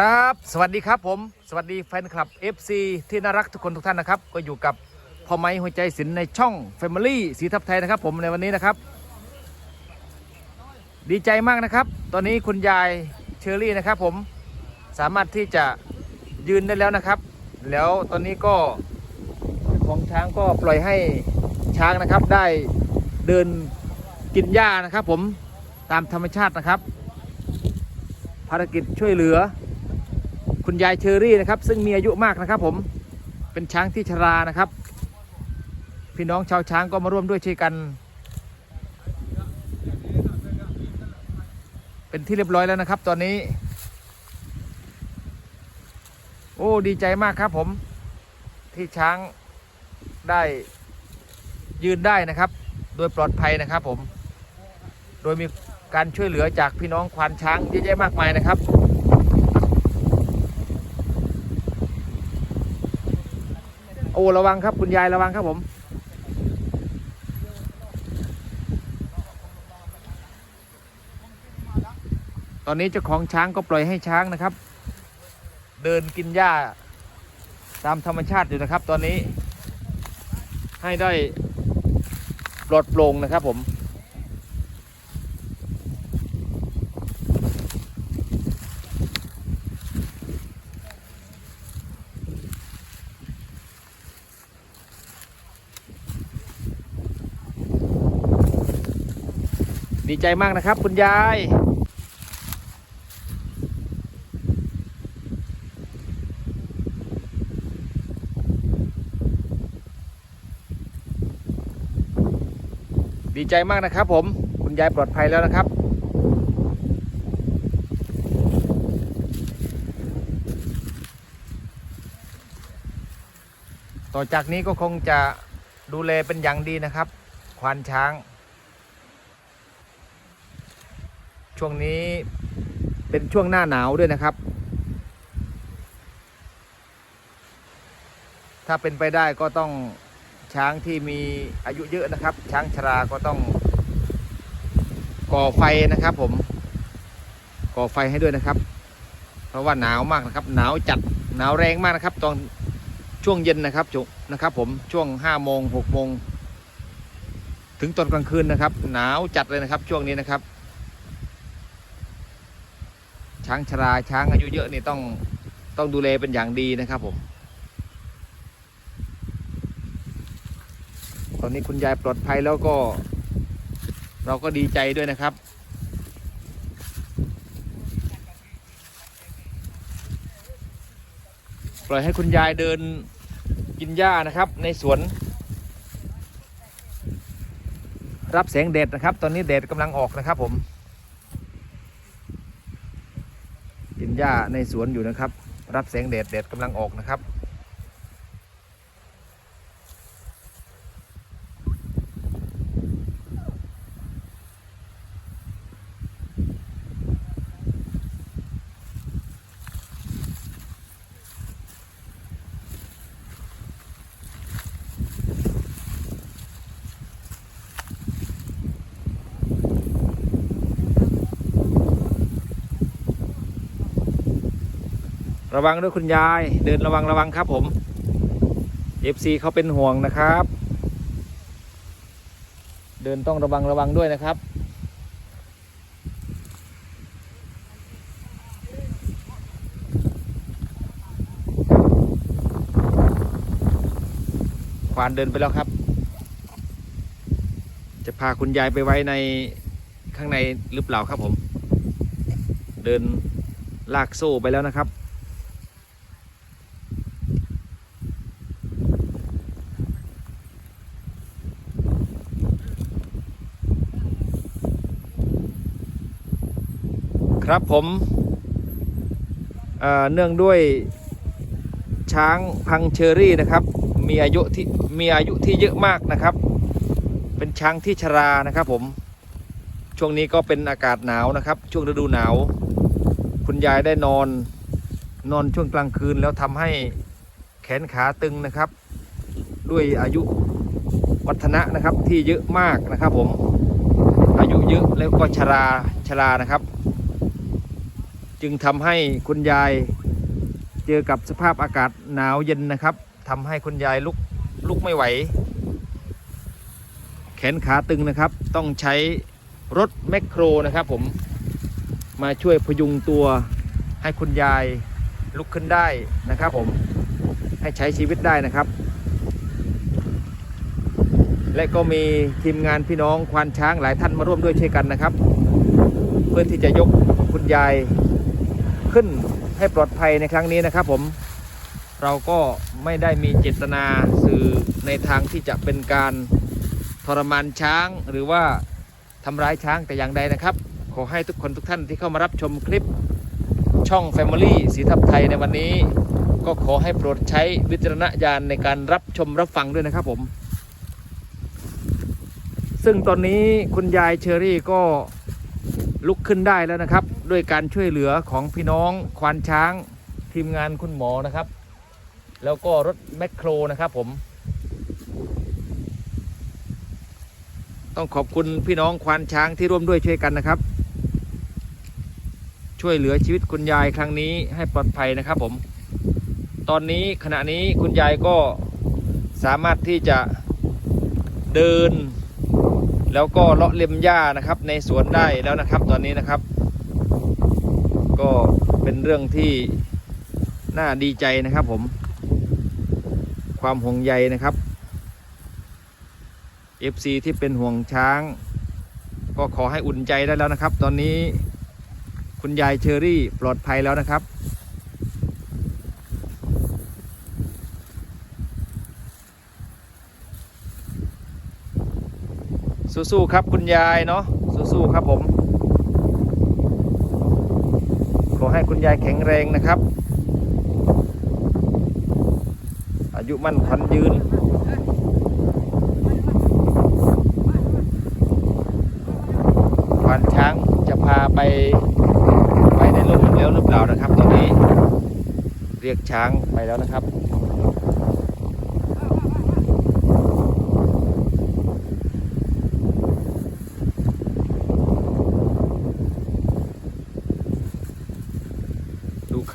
ครับ สวัสดีครับผม สวัสดีแฟนคลับ FC ที่น่ารักทุกคนทุกท่านนะครับ ก็อยู่กับพ่อไม้หัวใจศิลป์ในช่อง Family สีทับไทยนะครับ ผมในวันนี้นะครับ ดีใจมากนะครับ ตอนนี้คุณยายเชอรี่นะครับ ผมสามารถที่จะยืนได้แล้วนะครับ แล้วตอนนี้ก็ของช้างก็ปล่อยให้ช้างนะครับ ได้เดินกินหญ้านะครับ ผมตามธรรมชาตินะครับ ภารกิจช่วยเหลือ คุณยายเชอรี่นะครับ ซึ่งมีอายุมากนะครับ ผมเป็นช้างที่ชรานะครับ พี่น้องชาวช้างก็มาร่วมด้วยช่วยกัน เป็นที่เรียบร้อยแล้วนะครับ ตอนนี้ โอ้ดีใจมากครับ ผม ที่ช้างได้ยืนได้นะครับ โดยปลอดภัยนะครับ ผม โดยมีการช่วยเหลือจากพี่น้องควานช้างเยอะแยะมากมายนะครับ โอ้ ระวังครับคุณยายระวังครับผม ตอนนี้เจ้าของช้างก็ปล่อยให้ช้างนะครับ เดินกินหญ้าตามธรรมชาติอยู่นะครับ ตอนนี้ให้ได้ปลอดโปร่งนะครับผม ดีใจมากนะครับ คุณยายดีใจมากนะครับผม คุณยายปลอดภัยแล้วนะครับ ต่อจากนี้ก็คงจะดูแลเป็นอย่างดีนะครับ ควานช้าง ช่วงนี้เป็นช่วงหน้าหนาวด้วยนะครับ ถ้าเป็นไปได้ก็ต้องช้างที่มีอายุเยอะนะครับ ช้างชราก็ต้อง ก่อไฟนะครับผม ก่อไฟให้ด้วยนะครับ เพราะว่าหนาวมากนะครับ หนาวจัดหนาวแรงมากนะครับ ตอนช่วงเย็นนะครับจุนะครับ ผมช่วงห้าโมงหกโมงถึงตอนกลางคืนนะครับ หนาวจัดเลยนะครับ ช่วงนี้นะครับ ช้างชราช้างอายุเยอะนี่ต้องต้องดูแลเป็นอย่างดีนะครับผม ตอนนี้คุณยายปลอดภัยแล้วก็ เราก็ดีใจด้วยนะครับ ปล่อยให้คุณยายเดินกินหญ้านะครับ ในสวน รับแสงแดดนะครับ ตอนนี้แดดกำลังออกนะครับผม กินหญ้าในสวนอยู่นะครับ รับแสงแดดแดดกำลังออกนะครับ ระวังด้วยคุณยาย เดินระวังระวังครับผม FC เขาเป็นห่วงนะครับ เดินต้องระวังระวังด้วยนะครับควานเดินไปแล้วครับ จะพาคุณยายไปไว้ในข้างในหรือเปล่าครับผม เดินลากโซ่ไปแล้วนะครับ ครับผมเนื่องด้วยช้างพังเชอรี่นะครับ มีอายุที่มีอายุที่เยอะมากนะครับ เป็นช้างที่ชรานะครับผมช่วงนี้ก็เป็นอากาศหนาวนะครับ ช่วงฤดูหนาว คุณยายได้นอนนอนช่วงกลางคืนแล้วทำให้แขนขาตึงนะครับ ด้วยอายุวัฒนะนะครับที่เยอะมากนะครับผมอายุเยอะแล้วก็ชราชรานะครับ จึงทำให้คุณยายเจอกับสภาพอากาศหนาวเย็นนะครับทำให้คุณยายลุกลุกไม่ไหว แขนขาตึงนะครับ ต้องใช้รถแมคโครนะครับผมมาช่วยพยุงตัวให้คุณยายลุกขึ้นได้นะครับผมให้ใช้ชีวิตได้นะครับ และก็มีทีมงานพี่น้องควานช้างหลายท่านมาร่วมด้วยช่วยกันนะครับ เพื่อที่จะยกคุณยาย ขึ้นให้ปลอดภัยในครั้งนี้นะครับผมเราก็ไม่ได้มีเจตนาสื่อในทางที่จะเป็นการทรมานช้างหรือว่าทำร้ายช้างแต่อย่างใดนะครับ ขอให้ทุกคนทุกท่านที่เข้ามารับชมคลิปช่อง Family สีทับไทยในวันนี้ ก็ขอให้โปรดใช้วิจารณญาณในการรับชมรับฟังด้วยนะครับผม ซึ่งตอนนี้คุณยายเชอรี่ก็ลุกขึ้นได้แล้วนะครับ ด้วยการช่วยเหลือของพี่น้องควานช้างทีมงานคุณหมอนะครับ แล้วก็รถแมคโครนะครับผม ต้องขอบคุณพี่น้องควานช้างที่ร่วมด้วยช่วยกันนะครับ ช่วยเหลือชีวิตคุณยายครั้งนี้ให้ปลอดภัยนะครับผม ตอนนี้ขณะนี้คุณยายก็สามารถที่จะเดิน แล้วก็เลาะเล็มหญ้านะครับ ในสวนได้แล้วนะครับ ตอนนี้นะครับ เป็นเรื่องที่น่าดีใจนะครับผม ความห่วงใยนะครับ FC ที่เป็นห่วงช้าง ก็ขอให้อุ่นใจได้แล้วนะครับ ตอนนี้คุณยายเชอรี่ปลอดภัยแล้วนะครับ สู้ๆครับคุณยายเนาะสู้ๆครับผม ขอให้ คุณยายแข็งแรงนะครับ อายุมั่นขวัญยืน ควานช้างจะพาไปไปในลมแล้วหรือเปล่านะครับ ตอนนี้เรียกช้างไปแล้วนะครับ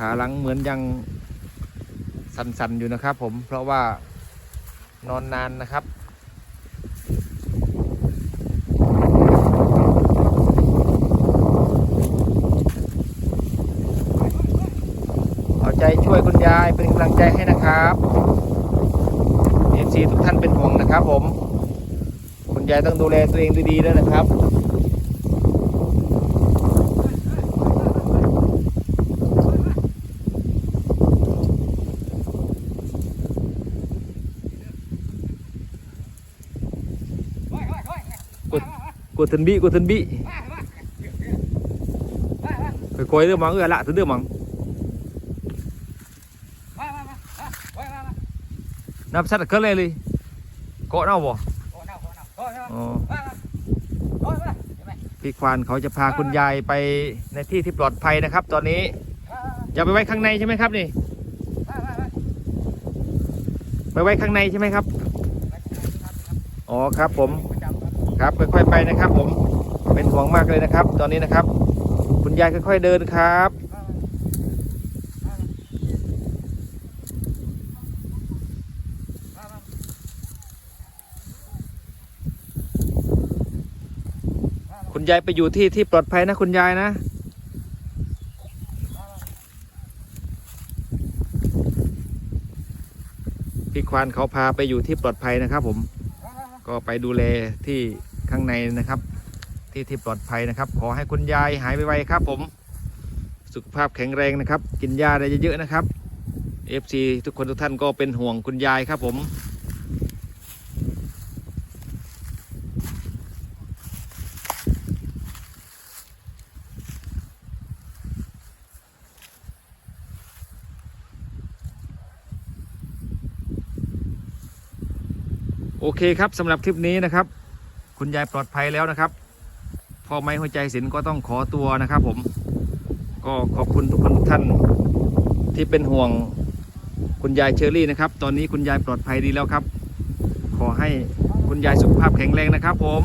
ขาหลังเหมือนยังสั่นๆอยู่นะครับ ผมเพราะว่านอนนานนะครับเอาใจช่วยคุณยายเป็นกำลังใจให้นะครับเอฟซีทุกท่านเป็นห่วงนะครับ ผม คุณยายต้องดูแลตัวเองดีๆด้วยนะครับ của thần bị của thần bị phải coi được mắng người lạ thứ được mắng nắp sắt ở cất lên đi có nào bỏ อ๋อพี่ควานเขาจะพาคุณยายไปในที่ที่ปลอดภัยนะครับ ตอนนี้อย่าไปไว้ข้างในใช่ไหมครับนี่ไปไว้ข้างในใช่ไหมครับ อ๋อครับผม ครับค่อยๆไปนะครับ ผมเป็นห่วงมากเลยนะครับ ตอนนี้นะครับ คุณยายค่อยๆเดินครับคุณยายไปอยู่ที่ที่ปลอดภัยนะคุณยายนะพี่ควานเขาพาไปอยู่ที่ปลอดภัยนะครับ ผม ก็ไปดูแลที่ ข้างในนะครับ ที่ที่ปลอดภัยนะครับ ขอให้คุณยายหายไวๆครับ ผม สุขภาพแข็งแรงนะครับ กินยาได้เยอะๆนะครับ FC ทุกคนทุกท่านก็เป็นห่วงคุณยายครับผมโอเคครับสำหรับคลิปนี้นะครับ คุณยายปลอดภัยแล้วนะครับพ่อไม้หัวใจศิลป์ก็ต้องขอตัวนะครับผม ก็ขอบคุณทุกคนทุกท่านที่เป็นห่วงคุณยายเชอรี่นะครับ ตอนนี้คุณยายปลอดภัยดีแล้วครับ ขอให้คุณยายสุขภาพแข็งแรงนะครับ ผม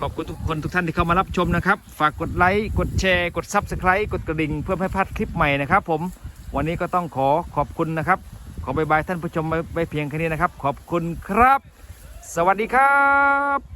ขอบคุณทุกคนทุกท่านที่เข้ามารับชมนะครับ ฝากกดไลค์ กดแชร์ กด Subscribe กดกระดิ่งเพื่อไม่พลาดคลิปใหม่นะครับ ผม วันนี้ก็ต้องขอขอบคุณนะครับ ขอบายบายท่านผู้ชมไปเพียงแค่นี้นะครับ ขอบคุณครับ สวัสดีครับ